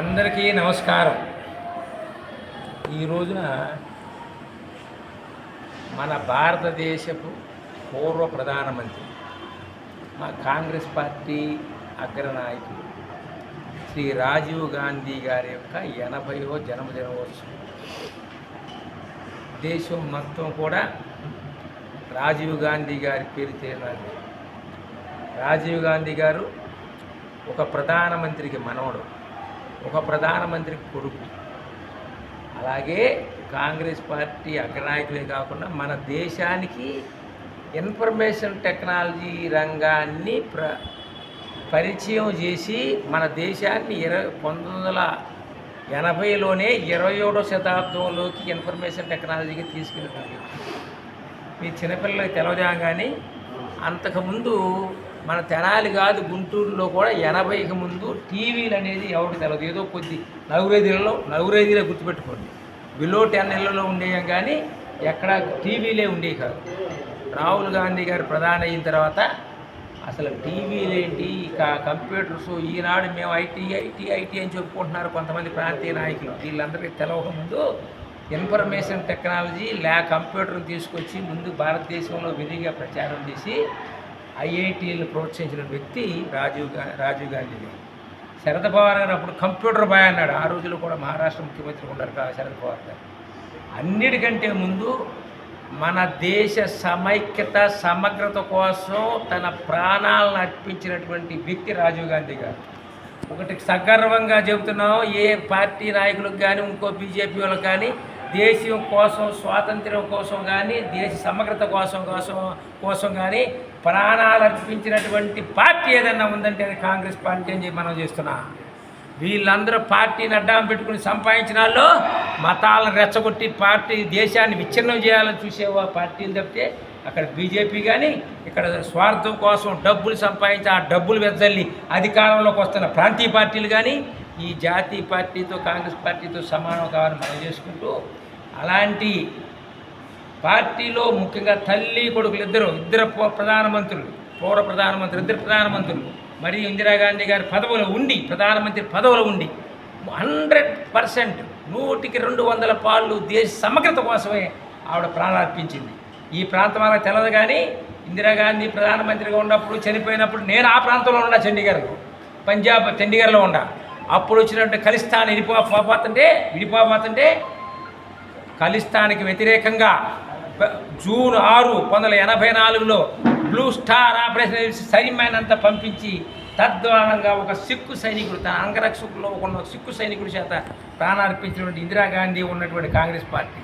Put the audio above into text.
అందరికీ నమస్కారం. ఈ రోజున మన భారతదేశపు పూర్వ ప్రధానమంత్రి మా కాంగ్రెస్ పార్టీ అగ్రనాయకుడు శ్రీ రాజీవ్ గాంధీ గారి యొక్క ఎనభైవ జన్మదినోత్సవం. దేశం మొత్తం కూడా రాజీవ్ గాంధీ గారి పేరు తెలియదు రాజీవ్ గాంధీ గారు ఒక ప్రధానమంత్రికి మనవడు. ఒక ప్రధానమంత్రికి కొడుకు. అలాగే కాంగ్రెస్ పార్టీ అగ్రనాయకులే కాకుండా మన దేశానికి ఇన్ఫర్మేషన్ టెక్నాలజీ రంగాన్ని ప్ర పరిచయం చేసి మన దేశాన్ని ఇరవై పంతొమ్మిది వందల ఎనభైలోనే ఇరవై ఏడో శతాబ్దంలోకి ఇన్ఫర్మేషన్ టెక్నాలజీకి తీసుకెళ్ళిపోయింది మీ చిన్నపిల్లలకి తెలవదేం కానీ అంతకుముందు మన తెనాలి కాదు గుంటూరులో కూడా ఎనభైకి ముందు టీవీలు అనేది ఎవరికి తెలియదు ఏదో కొద్ది నలుగురైదులలో నలుగురైదులో గుర్తుపెట్టుకోండి. బిలో టెన్ ఇళ్ళలో ఉండేయం కానీ ఎక్కడ టీవీలే ఉండేవి కాదు. రాహుల్ గాంధీ గారు ప్రధాని అయిన తర్వాత అసలు టీవీలేంటి? ఇక కంప్యూటర్స్ ఈనాడు మేము ఐటీ ఐటీ ఐటీ అని చెప్పుకుంటున్నారు కొంతమంది ప్రాంతీయ నాయకులు. వీళ్ళందరికీ తెలవక ముందు ఇన్ఫర్మేషన్ టెక్నాలజీ ల్యా కంప్యూటర్ తీసుకొచ్చి ముందు భారతదేశంలో విధిగా ప్రచారం చేసి ఐఐటీలను ప్రోత్సహించిన వ్యక్తి రాజీవ్గా రాజీవ్ గాంధీ. గారు శరద్ పవార్ గారు అప్పుడు కంప్యూటర్ బాయ్ అన్నాడు. ఆ రోజుల్లో కూడా మహారాష్ట్ర ముఖ్యమంత్రి ఉన్నారు కదా శరద్ పవార్ గారు. అన్నిటికంటే ముందు మన దేశ సమైక్యత సమగ్రత కోసం తన ప్రాణాలను అర్పించినటువంటి వ్యక్తి రాజీవ్ గాంధీ గారు. ఒకటి సగర్వంగా చెబుతున్నాం ఏ పార్టీ నాయకులకు కానీ ఇంకో బీజేపీ వాళ్ళకి కానీ దేశం కోసం స్వాతంత్ర్యం కోసం కానీ దేశ సమగ్రత కోసం కోసం కోసం కానీ ప్రాణాలు అర్పించినటువంటి పార్టీ ఏదైనా ఉందంటే అది కాంగ్రెస్ పార్టీ అని చెప్పి మనం చేస్తున్నాం. వీళ్ళందరూ పార్టీని అడ్డం పెట్టుకుని సంపాదించిన వాళ్ళు మతాలను రెచ్చగొట్టి పార్టీ దేశాన్ని విచ్ఛిన్నం చేయాలని చూసే పార్టీలు తప్పితే అక్కడ బీజేపీ కానీ ఇక్కడ స్వార్థం కోసం డబ్బులు సంపాదించి ఆ డబ్బులు వెదజల్లి అధికారంలోకి వస్తున్న ప్రాంతీయ పార్టీలు కానీ ఈ జాతీయ పార్టీతో కాంగ్రెస్ పార్టీతో సమానం కావాలని మనం చేసుకుంటూ అలాంటి పార్టీలో ముఖ్యంగా తల్లి కొడుకులు ఇద్దరు ఇద్దరు ప్రధానమంత్రులు పౌర ప్రధానమంత్రులు ఇద్దరు ప్రధానమంత్రులు మరియు ఇందిరాగాంధీ గారి పదవులు ఉండి ప్రధానమంత్రి పదవులు ఉండి హండ్రెడ్ పర్సెంట్ నూటికి రెండు వందల పాళ్ళు దేశ సమగ్రత కోసమే ఆవిడ ప్రాణార్పించింది ఈ ప్రాంతం అలా తెలదు కానీ ఇందిరాగాంధీ ప్రధానమంత్రిగా ఉన్నప్పుడు చనిపోయినప్పుడు నేను ఆ ప్రాంతంలో ఉన్నా చండీగఢ్లో పంజాబ్ చండీగఢ్లో ఉన్నా అప్పుడు వచ్చినటువంటి ఖలిస్తాన్ విడిపోతుంటే విడిపోతుంటే కలిస్తానికి వ్యతిరేకంగా జూన్ ఆరు పంతొమ్మిది వందల ఎనభై నాలుగులో బ్లూ స్టార్ ఆపరేషన్ సైన్యాన్నంతా పంపించి తద్వారంగా ఒక సిక్కు సైనికుడు తన అంగరక్షకుల్లో ఉన్న సిక్కు సైనికుడి చేత ప్రాణార్పించినటువంటి ఇందిరాగాంధీ ఉన్నటువంటి కాంగ్రెస్ పార్టీ.